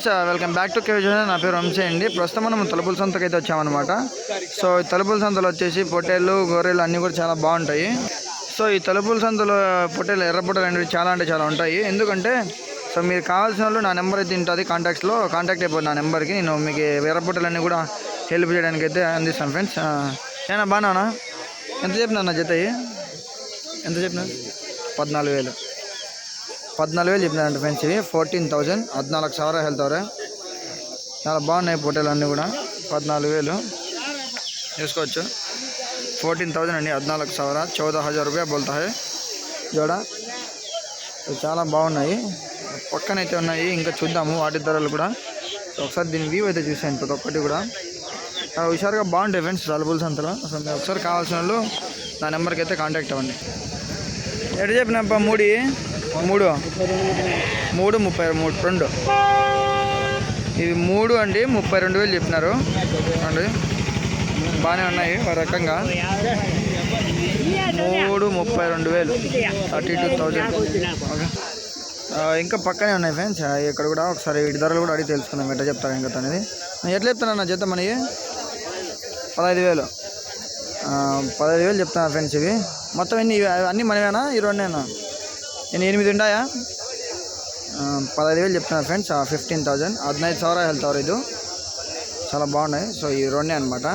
Guys welcome back to KV నా పేరు వంశీ అండి. ప్రస్తుతం మనం తలుపుల సంతకు అయితే వచ్చామన్నమాట. సో ఈ తలుపుల సంతలో వచ్చేసి పొట్టేళ్ళు గొర్రెలు అన్నీ కూడా చాలా బాగుంటాయి. సో ఈ తలుపుల సంతలో పొట్టేలు ఎర్ర పొట్టేలు అనేవి చాలా అంటే చాలా ఉంటాయి. ఎందుకంటే సో మీరు కావాల్సిన వాళ్ళు నా నెంబర్ అయితే ఉంటుంది కాంటాక్ట్స్లో కాంటాక్ట్ అయిపోతుంది నా నెంబర్కి. నేను మీకు ఎర్ర పొట్టేలన్నీ కూడా హెల్ప్ చేయడానికి అయితే అందిస్తాను ఫ్రెండ్స్ ఏనా బాగానా ఎంత చెప్పినా నా జత ఎంత చెప్పినా పద్నాలుగు వేలు. పద్నాలుగు వేలు చెప్పిన ఫ్రెండ్స్ ఇవి. Fourteen thousand. పద్నాలుగు సవరా వెళ్తారు చాలా బాగున్నాయి ఫోటోలు అన్నీ కూడా. పద్నాలుగు వేలు. చూసుకోవచ్చు. ఫోర్టీన్ థౌజండ్ అండి. పద్నాలుగు సవరా చౌద హజార్ రూపాయ బోల్తాయి. జోడ. చాలా బాగున్నాయి. పక్కనైతే ఉన్నాయి. ఇంకా చూద్దాము వాటి ధరలు కూడా. ఒకసారి దీని వ్యూ అయితే చూసాను ప్రతి ఒక్కటి కూడా. హుషారుగా బాగుంటాయి ఫ్రెండ్స్ రలబుల్స్ అంతలో. అసలు మీరు ఒకసారి కావాల్సిన వాళ్ళు నా నెంబర్కి అయితే కాంటాక్ట్ అవ్వండి. ఎటు చెప్పినప్ప మూడి? మూడు. మూడు ముప్పై మూడు రెండు. ఇవి మూడు అండి ముప్పై రెండు వేలు చెప్పినారు. అండి. బాగానే ఉన్నాయి ఒక రకంగా. మూడు ముప్పై రెండు వేలు. Thirty two thousand. ఓకే. ఇంకా పక్కనే ఉన్నాయి ఫ్రెండ్స్. ఇక్కడ కూడా ఒకసారి వీటి ధరలు కూడా అడిగి తెలుసుకుందాం ఎట్లా చెప్తారు ఇంకా అనేది. ఎట్లా చెప్తాను అన్న జత మనకి పదహైదు వేలు. పదహైదు వేలు చెప్తాను ఫ్రెండ్స్ ఇవి. మొత్తం ఎన్ని ఇవి? అన్నీ మనమేనా ఈ రెండేనా? నేను ఎనిమిది ఉండాయా? పదహైదు వేలు చెప్తున్నా ఫ్రెండ్స్ ఫిఫ్టీన్ థౌజండ్ హదినైదు సవర వెళ్తారు ఇది? చాలా బాగున్నాయి. సో ఈ రెండే అనమాట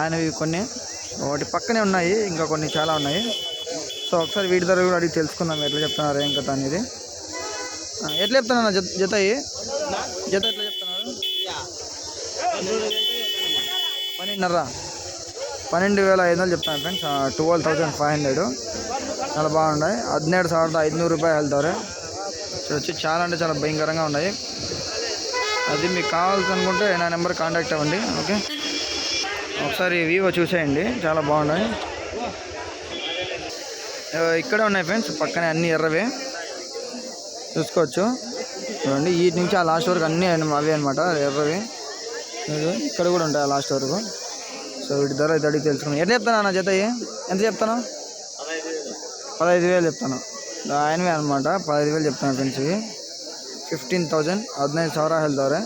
ఆయనవి కొన్ని. ఒకటి పక్కనే ఉన్నాయి. ఇంకా కొన్ని చాలా ఉన్నాయి. సో ఒకసారి వీటి ధర కూడా అడిగి తెలుసుకుందాం. ఎట్లా చెప్తున్నారు ఏం కథ అనేది. ఎట్లా చెప్తున్నా జత జత జత ఎట్లా చెప్తున్నారు? పన్నెండున్నర. పన్నెండు వేల ఐదు వందలు చెప్తాను friends twelve thousand five hundred చాలా బాగున్నాయి ಹದಿನೆರಡು ಸಾವಿರದ ಐದುನೂರು ರೂಪಾಯಿ ಹೇಳ್ತಾರೆ సో వచ్చి చాలా అంటే చాలా భయంకరంగా ఉన్నాయి అది మీకు కావాల్సి అనుకుంటే నా నెంబర్ కాంటాక్ట్ అవ్వండి ఓకే ఒకసారి వివో చూసేయండి చాలా బాగున్నాయి ఆ, ఇక్కడే ఉన్నాయి ఫ్రెండ్స్ పక్కనే అన్ని ఎర్రవే చూసుకోవచ్చు చూడండి ఈ నుంచి ఆ లాస్ట్ వరకు అన్నీ అవే అనమాట ఎర్రవి ఇదిగో ఇక్కడ కూడా ఉంటాయి ఆ లాస్ట్ వరకు సో వీటి ధర అయితే అడిగి తెలుసుకున్నాను ఎట్లా చెప్తాను అన్న జత ఇవి? ఎంత చెప్తాను పదహైదు వేలు చెప్తాను ఆయనవే అనమాట పదహైదు వేలు చెప్తాను ఫ్రెండ్స్ ఇవి ఫిఫ్టీన్ థౌజండ్ ಹದಿನೈದು ಸಾವಿರ ಹೇಳ್ತವ್ರೆ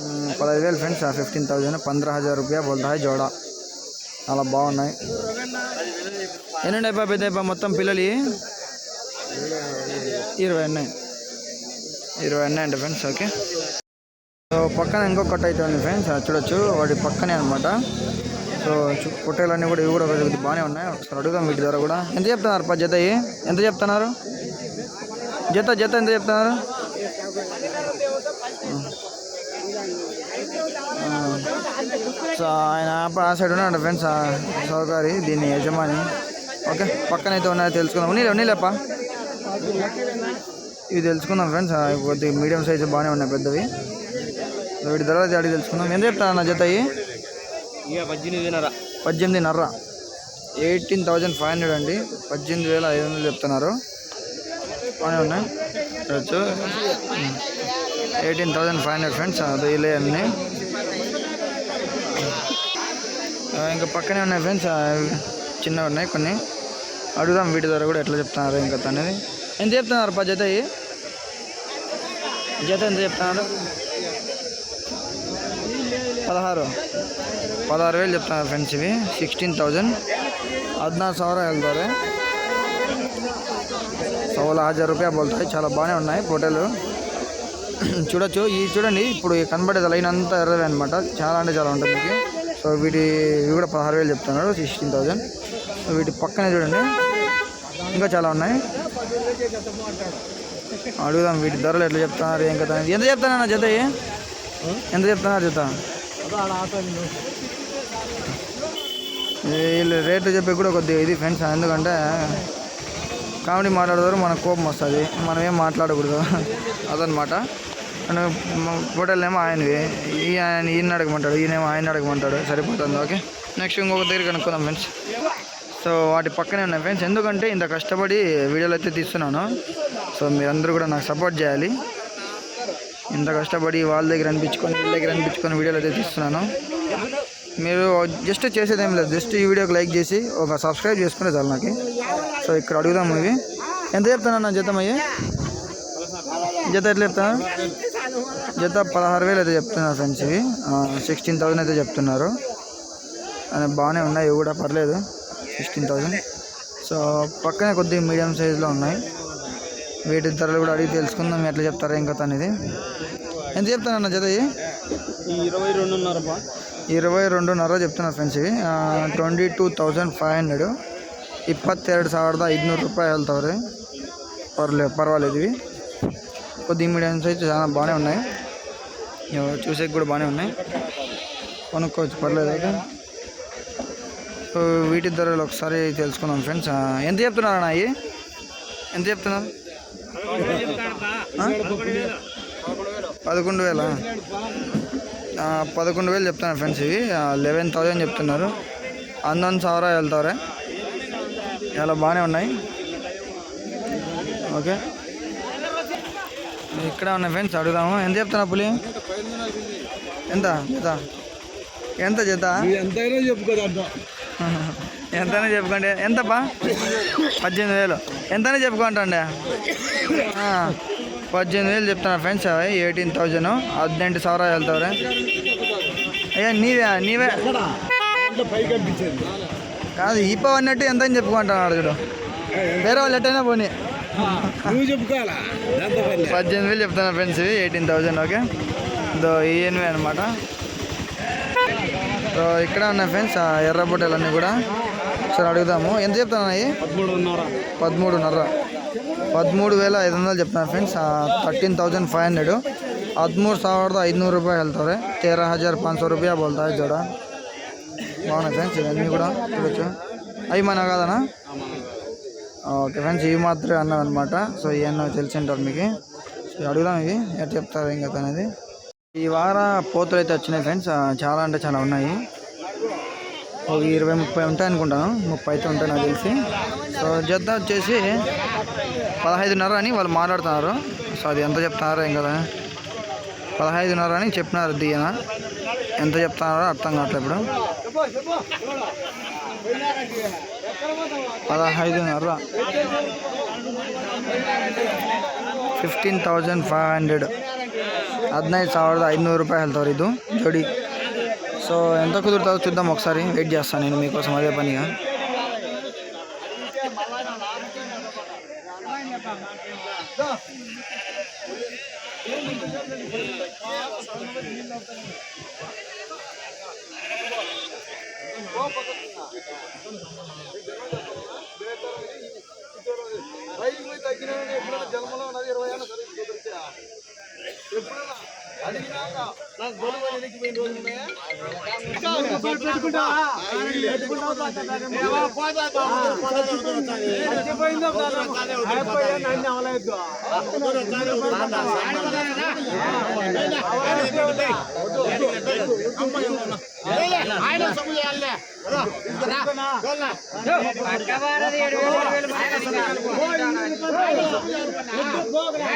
మ్, పదహైదు వేలు ఫ్రెండ్స్ ఫిఫ్టీన్ థౌజండ్ పంద్రహ హజార్ రూపాయ బోల్తాయి జోడా చాలా బాగున్నాయి ఎన్ని అయిపోయి పెద్ద అయిపోయి మొత్తం పిల్లలు ఇవి? ఇరవై ఉన్నాయి ఇరవై ఉన్నాయి అంటే ఫ్రెండ్స్ ఓకే సో పక్కన ఇంకొకటి అయితే ఉంది ఫ్రెండ్స్ అది చూడొచ్చు వాటి పక్కనే అనమాట సో చు- పొట్టేలన్నీ కూడా ఇవి కూడా బాగానే ఉన్నాయి. ఒకసారి అడుగుదాం వీటి ద్వారా కూడా. ఎంత చెప్తున్నారు పా జత ఎంత చెప్తున్నారు? జత జత ఎంత చెప్తున్నారు? సో ఆయన ఆ- ఆ సైడ్ ఉన్నాడు ఫ్రెండ్స్ సౌకర్య దీని యజమాని. ఓకే పక్కన అయితే ఉన్నాయో తెలుసుకుందాం. ఉన్నీలే ఉన్నీలేపా ఇవి తెలుసుకుందాం ఫ్రెండ్స్ కొద్దిగా మీడియం సైజు బాగానే ఉన్నాయి పెద్దవి. వీటి ధర అడిగి తెలుసుకుందాం. ఎంత చెప్తాను నా జత ఇక పద్దెనిమిదిన్నర పద్దెనిమిదిన్నర ఎయిటీన్ థౌజండ్ ఫైవ్ హండ్రెడ్ అండి. పద్దెనిమిది వేల ఐదు వందలు చెప్తున్నారు. బాగానే ఉన్నాయి. Eighteen thousand five hundred friends అది ఇలే అన్నీ. ఇంకా పక్కనే ఉన్నాయి ఫ్రెండ్స్ చిన్నవి ఉన్నాయి కొన్ని. అడుగుదాం వీటి ద్వారా కూడా ఎట్లా చెప్తున్నారు ఇంకా అనేది. ఎంత చెప్తున్నారు పా జత జత ఎంత చెప్తున్నారు? పదహారు. పదహారు వేలు చెప్తున్నారు ఫ్రెండ్స్ ఇవి సిక్స్టీన్ థౌజండ్ ಹದಿನಾರು ಸಾವಿರ ಹೇಳ್ತಾರೆ సోల హజార్ రూపాయ బోల్తాయి చాలా బాగానే ఉన్నాయి పొటేలు చూడొచ్చు ఈ చూడండి ఇప్పుడు ఈ కనబడేది లైన్ అంతా ఎర్రవే అనమాట చాలా అంటే చాలా ఉంటుంది మీకు సో వీటి ఇవి కూడా పదహారు వేలు చెప్తున్నారు సిక్స్టీన్ థౌజండ్ సో వీటి పక్కనే చూడండి ఇంకా చాలా ఉన్నాయి అడుగుదాం వీటి ధరలు ఎట్లా చెప్తున్నారు ఏం కదా ఎంత చెప్తానన్నా జత ఇవి? ఎంత చెప్తున్నారు జత వీళ్ళు రేట్లు చెప్పి కూడా కొద్దిగా ఇది ఫ్రెండ్స్ ఎందుకంటే కామెడీ మాట్లాడతారు మనకు కోపం వస్తుంది. మనం ఏం మాట్లాడకూడదు అదనమాట. ఫోటోలేమో ఆయనవి. ఈ ఆయన ఈయన అడగమంటాడు ఈయనేమో ఆయన అడగమంటాడు. సరిపోతుంది ఓకే? నెక్స్ట్ ఇంకొక దగ్గర కనుక్కుందాం ఫ్రెండ్స్. సో వాటి పక్కనే ఉన్నాయి ఫ్రెండ్స్. ఎందుకంటే ఇంత కష్టపడి వీడియోలు అయితే తీస్తున్నాను. సో మీరందరూ కూడా నాకు సపోర్ట్ చేయాలి. ఇంత కష్టపడి వాళ్ళ దగ్గర అనిపించుకొని వీళ్ళ దగ్గర అనిపించుకొని వీడియోలు అయితే తీస్తున్నాను. మీరు జస్ట్ చేసేది ఏం లేదు జస్ట్ ఈ వీడియోకి లైక్ చేసి ఒక సబ్స్క్రైబ్ చేసుకుంటే చాలు నాకు. సో ఇక్కడ అడుగుదాం ఇవి ఎంత చెప్తానన్నా జీతం అయ్యి జత ఎట్లా చెప్తాను జత పదహారు వేలు అయితే చెప్తున్నారు ఫ్రెండ్స్ ఇవి. సిక్స్టీన్ థౌసండ్ అయితే చెప్తున్నారు. బాగానే ఉన్నాయి ఇవి కూడా పర్లేదు. సిక్స్టీన్ థౌసండ్ సో పక్కనే కొద్ది మీడియం సైజులో ఉన్నాయి. వీటి ధరలు కూడా అడిగి తెలుసుకుందాం ఎట్లా చెప్తారా ఇంకా అనేది. ఎంత చెప్తానన్న జత ఇరవై రెండున్నర బా ఇరవై రెండున్నర చెప్తున్నారు ఫ్రెండ్స్ ఇవి twenty two thousand five hundred ಇಪ್ಪತ್ತೆರಡು ಸಾವಿರದ ಐದುನೂರು ರೂಪಾಯಿ ಹೇಳ್ತಾವ್ರೆ పర్లే పర్వాలేదు ఇవి కొద్ది మీడియం సైజ్ చాలా బాగానే ఉన్నాయి ఇవి చూసేకి కూడా బాగానే ఉన్నాయి కొనుక్కోవచ్చు పర్లేదు అయితే సో వీటి ధరలు ఒకసారి తెలుసుకుందాం ఫ్రెండ్స్ ఎంత చెప్తున్నారు అన్న అవి ఎంత చెప్తున్నారు ఆ? పదకొండు వేల పదకొండు వేలు చెప్తున్నారు ఫ్రెండ్స్ ఇవి. లెవెన్ థౌజండ్ చెప్తున్నారు. అందం సవరా వెళ్తారే. చాలా బాగానే ఉన్నాయి. ఓకే. ఇక్కడ ఉన్నాయి ఫ్రెండ్స్ అడుగుదాము. ఎంత చెప్తున్నా పులి? ఎంత? జత? ఎంత జత? ఎంతైనా చెప్పుకోదా ఎంతైనా చెప్పుకోండి. ఎంతపా పద్దెనిమిది వేలు. ఎంతైనా చెప్పుకోండి పద్దెనిమిది వేలు చెప్తున్నా ఫ్రెండ్స్ అవి ఎయిటీన్ థౌజండ్ ಹದಿನೆಂಟು ಸಾವಿರ ಹೇಳ್ತವ್ರೆ అయ్యా నీవే నీవే పైకి అనిపించింది కాదు ఈప అన్నట్టు ఎంత అని చెప్పుకుంటాను చూడు వేరే వాళ్ళు ఎట్టయినా పోనీ నువ్వు చెప్పుకోవాలా ఎంత పని పద్దెనిమిది వేలు చెప్తున్నా ఫ్రెండ్స్ ఇవి ఎయిటీన్ థౌజండ్ ఓకే దో ఈఎన్వి అనమాట సో ఇక్కడ ఉన్నాయి ఫ్రెండ్స్ ఆ ఎర్ర బొట్టెలన్నీ కూడా సరే అడుగుదాము ఎంత చెప్తాను అవి పదమూడున్నర పదమూడున్నర పదమూడు వేల ఐదు వందలు చెప్తున్నారు friends thirteen thousand five hundred ಹದಿಮೂರು ಸಾವಿರದ ಐದುನೂರು ರೂಪಾಯಿ ಹೇಳ್ತಾರೆ ತೇರಾ ಹಜಾರ್ ಪಾಂಚ್ ಸौ ರೂಪಾಯಿ ಬೋಲ್ತಾ है జోడ బాగున్నాయి ఫ్రెండ్స్ ఇవన్నీ కూడా చూడొచ్చు అవి మన కాదనా ఓకే ఫ్రెండ్స్ ఇవి మాత్రమే అన్నాం అనమాట సో ఇవన్నీ తెలిసి ఉంటారు మీకు సో అడుగుదాం ఇవి ఎట్లా చెప్తారు ఇంకా అనేది ఈ వార పోతులు అయితే వచ్చినాయి ఫ్రెండ్స్ చాలా అంటే చాలా ఉన్నాయి ఒక ఇరవై ముప్పై ఉంటాయి అనుకుంటాను ముప్పై అయితే ఉంటాయి నాకు తెలిసి సో జత వచ్చేసి పదహైదున్నర అని వాళ్ళు మాట్లాడుతున్నారు సో అది ఎంత చెప్తున్నారో ఏం కదా పదహైదున్నర అని చెప్పినారు దియన ఎంత చెప్తున్నారో అర్థం కావట్లేదు ఇప్పుడు పదహైదున్నర ಫಿಫ್ಟೀನ್ ತೌಸಂಡ್ ಫೈವ್ ಹಂಡ್ರೆಡ್ ಹದಿನೈದು ಸಾವಿರದ ಐದುನೂರು ರೂಪಾಯಿ ಹೇಳ್ತಾವ್ರು ಇದು ಜೋಡಿ సో ఎంత కుదురుతుందో చూద్దాం ఒకసారి వెయిట్ చేస్తాను నేను మీకోసం అదే పనిగా రైతులు తగ్గిన ఎప్పుడైనా జన్మలో ఉన్నది ఇరవై ఏళ్ళు సరిగ్గా ఎప్పుడైనా అడిగినాక నాకు గొడవ ఎదిగిపోయిన రోజులు ఉన్నాయా పెట్టుకుంటా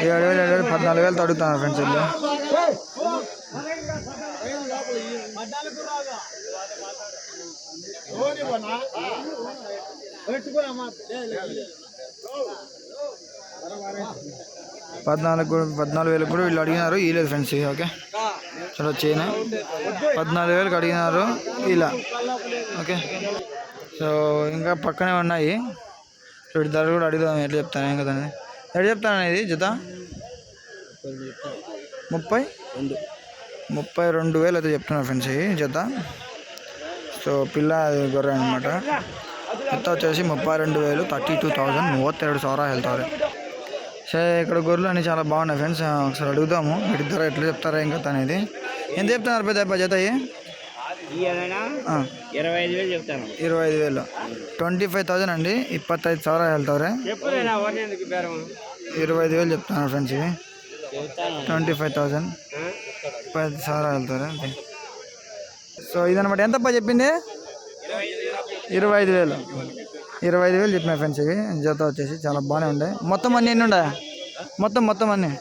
ఏడు వేలు ఏడు వేలు పద్నాలుగు వేలు అడుగుతాను ఫ్రెండ్స్ వీళ్ళు పద్నాలుగు కూడా పద్నాలుగు వేలకు కూడా వీళ్ళు అడిగినారు. ఇవ్వలేదు ఫ్రెండ్స్ ఓకే? చాలా చైన్ పద్నాలుగు వేలకు అడిగినారు ఇలా. ఓకే? సో ఇంకా పక్కనే ఉన్నాయి. వీటి ధర కూడా అడుగుదాం ఎట్లా చెప్తాను ఏం కదండి ఎట్లా చెప్తాను ఇది జత? ముప్పై? రెండు ముప్పై రెండు వేలు అయితే చెప్తున్నాను ఫ్రెండ్స్ ఈ జత. సో పిల్ల గొర్రె అనమాట జత వచ్చేసి ముప్పై రెండు వేలు థర్టీ టూ థౌజండ్ మూవత్తెరడు సవరా వెళ్తారు సో ఇక్కడ గొర్రెలు అన్నీ చాలా బాగున్నాయి ఫ్రెండ్స్. ఒకసారి అడుగుదాము. ఇటు ధర ఎట్లా చెప్తారా ఇంకా అనేది. ఎంత చెప్తున్నారు పెద్ద జత ఇరవై ఐదు వేలు చెప్తాను. ఇరవై ఐదు వేలు. ట్వంటీ ఫైవ్ థౌసండ్ అండి. ఇప్పత్తైదు ಸಾವಿರ వెళ్తారే ఇరవై ఐదు వేలు చెప్తున్నారు ఫ్రెండ్స్ ఇవి. ట్వంటీ ఫైవ్ థౌజండ్ పది ఐదు ಹೇಳ್ತಾರೆ అంతే. సో ఇదనమాట ఎంతప్ప చెప్పింది? ఇరవై ఐదు వేలు. ఇరవై ఐదు వేలు చెప్పిన ఫ్రెండ్స్ ఇవి. జత వచ్చేసి చాలా బాగానే ఉండే. మొత్తం అన్నీ ఎన్ని ఉండే? మొత్తం మొత్తం అన్ని?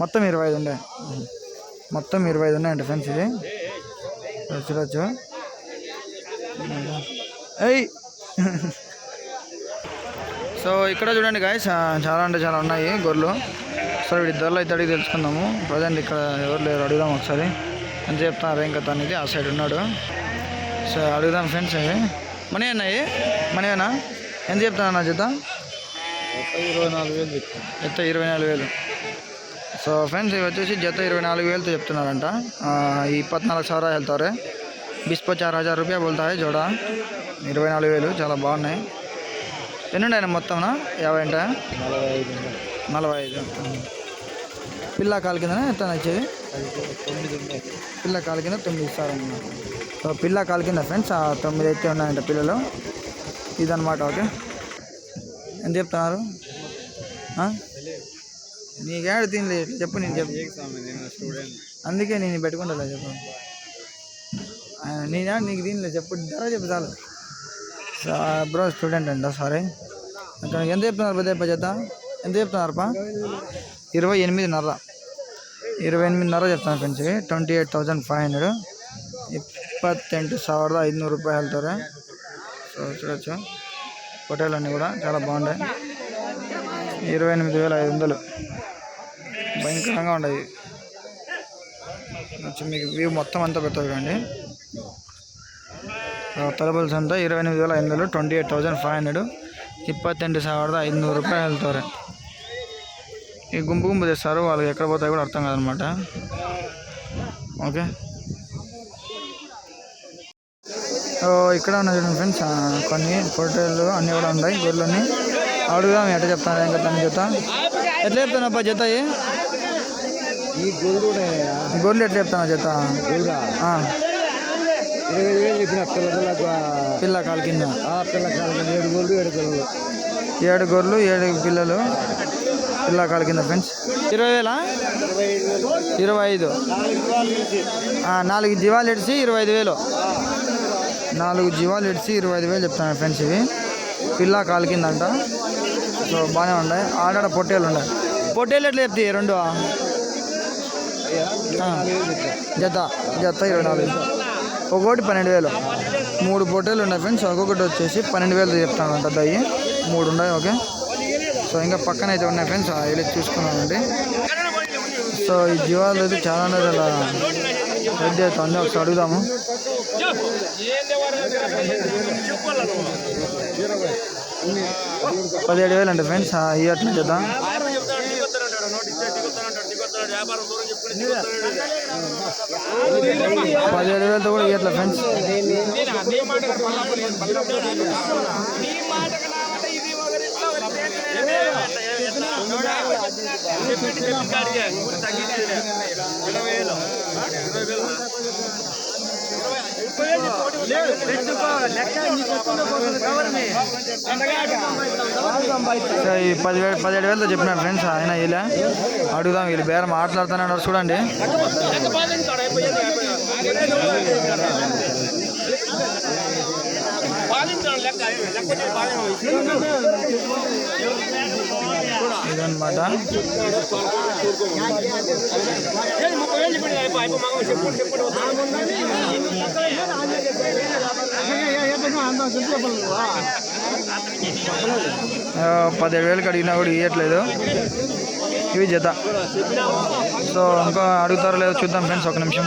మొత్తం ఇరవై ఐదు ఉండే. మొత్తం ఇరవై ఐదు ఉన్నాయండి ఫ్రెండ్స్ ఇది చూడవచ్చు చూడొచ్చు. ఏయ్! సో ఇక్కడ చూడండి గాయస్ చాలా అంటే చాలా ఉన్నాయి గొర్రెలు. సో వీడి ధరలు అయితే అడిగి తెలుసుకుందాము. ప్రజెంట్ ఇక్కడ ఎవరు లేరు అడుగుదాం ఒకసారి. అని చెప్తాను ఇంకా అనేది ఆ సైడ్ ఉన్నాడు. సో అడుగుదాం ఫ్రెండ్స్ అవి. మనీ అన్నాయి అన్న? ఎంత చెప్తాను అన్న జత? ఇరవై నాలుగు వేలు జత ఇరవై నాలుగు వేలు. సో ఫ్రెండ్స్ ఇవి వచ్చేసి జత ఇరవై నాలుగు వేలతో చెప్తున్నారంట. ఇప్పత్నాలుగు సవరా వెళ్తారు. బిస్పో చార్ హజార్ రూపాయ బోల్తాయి జోడ. ఇరవై నాలుగు వేలు చాలా బాగున్నాయి. ఎన్ని ఉన్నాయి మొత్తంనా యాభై అంట? నలభై ఐదు నలభై ఐదు. పిల్ల కాలు కింద ఎంత నచ్చేది పిల్ల కాలు కింద తొమ్మిది ఇస్తారన్నమాట పిల్ల కాలు కింద ఫ్రెండ్స్ ఆ తొమ్మిది అయితే ఉన్నాయంట పిల్లలు. ఇదనమాట ఓకే? ఎంత చెప్తున్నారు? ఆ? నీకు తినలే చెప్పు నేను చెప్పు. అందుకే నేను పెట్టుకుంటా చెప్పు. నేను నీకు దీనిలో చెప్పు ధర చెప్పు చాలు. బ్రో స్టూడెంట్ అంట సారీ. అక్కడ ఎంత చెప్తున్నారు పెద్ద చేత? ఎంత చెప్తున్నారు పా? ఇరవై ఎనిమిదిన్నర ఇరవై ఎనిమిదిన్నర చెప్తాను friends. Twenty eight thousand five hundred. ಇಪ್ಪತ್ತೆಂಟು ಸಾವಿರದ ಐದುನೂರು ರೂಪಾಯಿ ಹೇಳ್ತಾರೆ సో చూడొచ్చు. హోటల్ అన్నీ కూడా చాలా బాగుంటాయి. ఇరవై ఎనిమిది వేల ఐదు వందలు. భయంకరంగా ఉన్నాయి మీకు వ్యూ మొత్తం అంతా పెడతారు చూడండి. తలబల్స్ అంతా ఇరవై ఎనిమిది వేల ఐదు వందలు twenty eight thousand five hundred. ಇಪ್ಪತ್ತೆಂಟು ಸಾವಿರದ ಐದುನೂರು ರೂಪಾಯಿ ಹೇಳ್ತಾರೆ ಈ గుంపు ಗುಂಪು ಸರ್ వాళ్ళకి ఎక్కడ పోతాయి కూడా అర్థం కాదనమాట. ఓకే? ఓ, ఇక్కడ ఉన్నాయి చూడండి ఫ్రెండ్స్ కొన్ని పొట్టేళ్ళు అన్నీ కూడా ఉన్నాయి గొర్రెలన్నీ అడుగుదాం ఎట్లా చెప్తాను ఇంకా తన జత ఎట్లా చెప్తాను అబ్బా జత? ఈ గొర్రెలు ఎట్లా చెప్తాను జత? పిల్ల కాలు కింద. ఏడు గొల్లు ఏడు గొల్లు ఏడు గొర్రెలు ఏడు పిల్లలు. పిల్ల కాలు కింద ఫ్రెండ్స్. ఇరవై వేలా? ఇరవై ఐదు నాలుగు జీవాలు ఇడిచి ఇరవై ఐదు వేలు. నాలుగు జీవాలు ఇడిచి ఇరవై ఐదు వేలు చెప్తాను ఫ్రెండ్స్ ఇవి. పిల్ల కాలు సో బాగానే ఉన్నాయి ఆడాడ పొట్టేలు ఉన్నాయి పొట్టేలు ఎట్లా చెప్తాయి రెండు జత. జత ఇరవై నాలుగు. ఒక్కొక్కటి పన్నెండు వేలు. మూడు పొట్టేలు ఉన్నాయి ఫ్రెండ్స్ ఒక్కొక్కటి వచ్చేసి పన్నెండు వేలు చెప్తానంట దయ్యి. మూడు ఉన్నాయి ఓకే? సో ఇంకా పక్కన అయితే ఉన్నాయి ఫ్రెండ్స్ వెళ్ళి చూసుకున్నామండి సో ఈ జీవాలు అయితే చాలా రెడ్డి అలా రెడీ అవుతుంది ఒకసారి అడుగుదాము. పదిహేడు వేలు అండి ఫ్రెండ్స్ ఈ అట్లా చేద్దాం. పదిహేడు వేలతో కూడా ఇవ్వట్లే ఫ్రెండ్స్. ఈ పదివేలు పదిహేడు వేలతో చెప్పిన ఫ్రెండ్స్ ఆయన ఇలా అడుగుదాం వీళ్ళు బేరం మాట్లాడుతున్నాడు చూడండి. ఇదన్నమాట. పదిహేడు వేలకు అడిగినా కూడా ఇవ్వట్లేదు ఇవి జత. సో ఇంకా అడుగుతారో లేదో చూద్దాం ఫ్రెండ్స్ ఒక నిమిషం.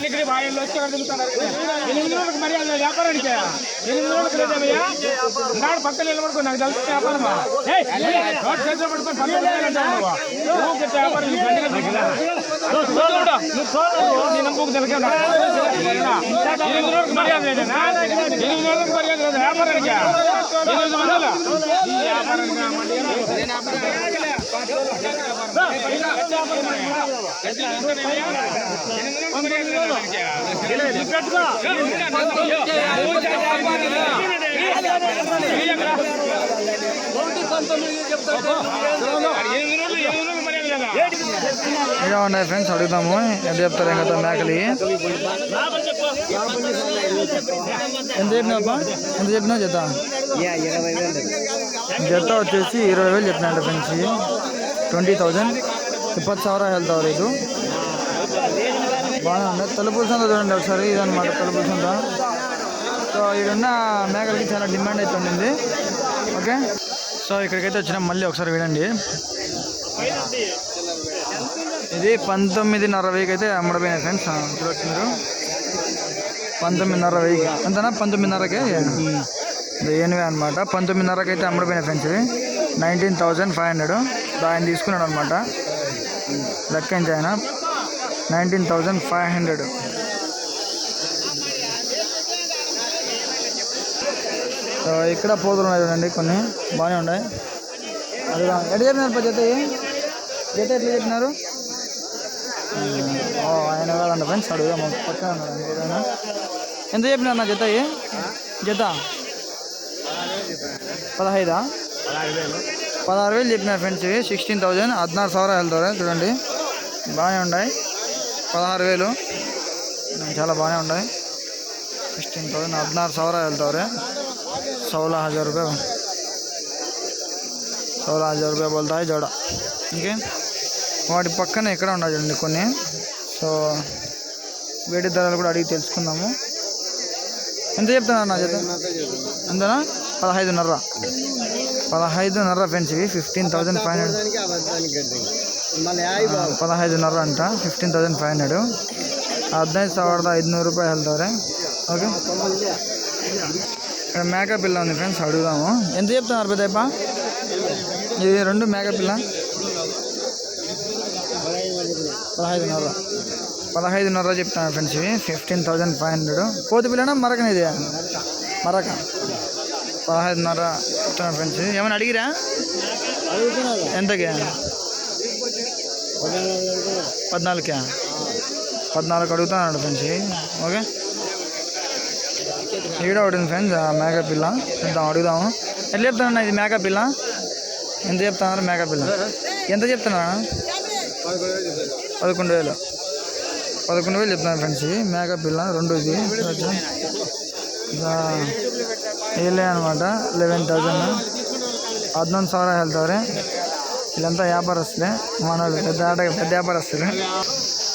ఇక్కడ బాయిల్లో వచ్చి అక్కడ తిరుగుతున్నారు. ఎనిమిది రోజులకు మరి అది వ్యాపారానికి ఎనిమిది రోజులకు లేదయ్యా నాడు పక్కన నిలబడుకో నాకు తెలుసు వ్యాపారమా ఏయ్, ఏయ్, నోట్ చేతిలో పట్టుకొని పక్కన నిలబడంటావు నువ్వు. నువ్వు పెట్టే వ్యాపారం నీకు గంటగా దిగుదా? నువ్వు చూడు, నువ్వు చూడు, నీ నమ్మకం తెలియక నాకు. ఎనిమిది రోజులకు మర్యాద లేదనా ఎనిమిది రోజులకు మర్యాద లేదు వ్యాపారానికి ఎనిమిది వందలు ఈ వ్యాపారానికి ఆ మర్యాద లేదు. ఇలా ఉన్నాయి ఫ్రెండ్స్ అడుగుదాము ఎంత చెప్తారు ఇంకా మేకలి ఎంత చెప్పినావా ఎంత చెప్పినావు జత? జత వచ్చేసి ఇరవై వేలు చెప్పినాడు ఫ్రెండ్స్. Twenty thousand. ఇప్పటి సవర వెళ్తావు రేటు బాగుంది తలుపుల సంత చూడండి ఒకసారి. ఇదన్నమాట తలుపుల సంత సో ఇక్కడున్న మేకలకి చాలా డిమాండ్ అయితే ఉండింది. ఓకే? సో ఇక్కడికైతే వచ్చినాం మళ్ళీ ఒకసారి వినండి ఇది పంతొమ్మిదిన్నర వేకి అయితే అమ్మడపోయినాయి ఫ్రెండ్స్. చూడొచ్చు మీరు పంతొమ్మిదిన్నర వెయ్యి ఎంతనా? పంతొమ్మిదిన్నరకే? ఇది అనమాట పంతొమ్మిదిన్నరకి అయితే అమ్మడిపోయిన ఫ్రెండ్స్ ఇవి. నైన్టీన్ థౌజండ్ ఫైవ్ హండ్రెడ్ ఆయన తీసుకున్నాడు అనమాట లెక్కించి ఆయన. నైన్టీన్ థౌజండ్ ఫైవ్ హండ్రెడ్ ఇక్కడ పోతులు ఉన్నాయి చూడండి కొన్ని. బాగానే ఉన్నాయి. అది ఎట్లా చెప్పినారు జత జత ఎట్లా చెప్పినారు? ఆయన కాదండి ఫ్రెండ్స్ అడుగుదాం పక్కన ఎంత చెప్పిన అన్న జత జత? పదహైదా? పదహారు వేలు చెప్పిన ఫ్రెండ్స్ సిక్స్టీన్ థౌజండ్ హద్నారు సవరా వెళ్తారు. చూడండి. బాగానే ఉన్నాయి. పదహారు వేలు. చాలా బాగానే ఉన్నాయి. సిక్స్టీన్ థౌజండ్ హద్నారు సవరా వెళ్తారు. సోల హజార్ రూపాయ సోల హజార్ రూపాయ బోల్తాయి జోడ. ఇంకే? వాటి పక్కన ఎక్కడ ఉన్నాయి చూడండి కొన్ని. సో వేడి ధరలు కూడా అడిగి తెలుసుకుందాము ఎంత చెప్తున్నారు నా చేత అంతేనా పదహైదున్నర పదహైదున్నర ఫ్రెండ్స్ ఇవి ఫిఫ్టీన్ థౌజండ్ ఫైవ్ హండ్రెడ్ దానికి అబద్ధానికి గడ్డి మళ్ళీ యాయ్ బాబు ಪದಹೈದುನೂರ ಅಂತ ಫಿಫ್ಟೀನ್ ತೌಸಂಡ್ ಫೈವ್ ಹಂಡ್ರೆಡು ಹದಿನೈದು ಸಾವಿರದ ಐದುನೂರು ರೂಪಾಯಿ ಹೇಳ್ತವ್ರೆ ఓకే ఇక్కడ మేకప్ పిల్ల ఉంది ఫ్రెండ్స్ అడుగుదాము ఎంత చెప్తున్నారు పెద్దప్ప ఇది రెండు మేకప్ పిల్ల పదహైదున్నర. పదహైదున్నర చెప్తాను ఫ్రెండ్స్ ఇవి. Fifteen thousand five hundred. కోతి పిల్లనా మరకనేది మరక. పదహైదున్నర చెప్తాను ఫ్రెండ్స్ ఇవి. ఏమైనా అడిగిరా? ఎంతకే? పద్నాలుగుకే పద్నాలుగు అడుగుతున్నాడు ఫ్రెండ్స్ ఓకే. ఈడ ఒకటి ఉంది ఫ్రెండ్స్ మేకప్ పిల్ల. చెప్తాం అడుగుదాము. ఎట్లా చెప్తానన్నా ఇది మేకప్ పిల్ల? ఎంత చెప్తున్నారు మేకప్ పిల్ల? ఎంత చెప్తున్నా పదకొండు వేలు పదకొండు వేలు చెప్తున్నాను ఫ్రెండ్స్ ఇవి మేకప్ పిల్ల రెండు ఇది చూడొచ్చు. ఇంకా వీళ్ళే అనమాట లెవెన్ థౌజండ్ ಹದಿನೊಂದು ಸಾವಿರ ಹೇಳ್ತವ್ರೆ ಇಲ್ಲಂತ వ్యాపారస్తులే మన పెద్ద ఆట పెద్ద వ్యాపారస్తులు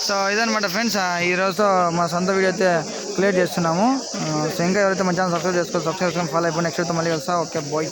సో ఇదనమాట ఫ్రెండ్స్ ఈరోజు మా సొంత వీడియో అయితే క్లియర్ చేస్తున్నాము ఆ, సో ఇంకా ఎవరైతే మన ఛానల్ సబ్స్క్రైబ్ చేసుకోవాలి సబ్స్క్రైబ్ చేసుకొని ఫాలో అయిపోయి నెక్స్ట్ అయితే మళ్ళీ వస్తా ఓకే బాయ్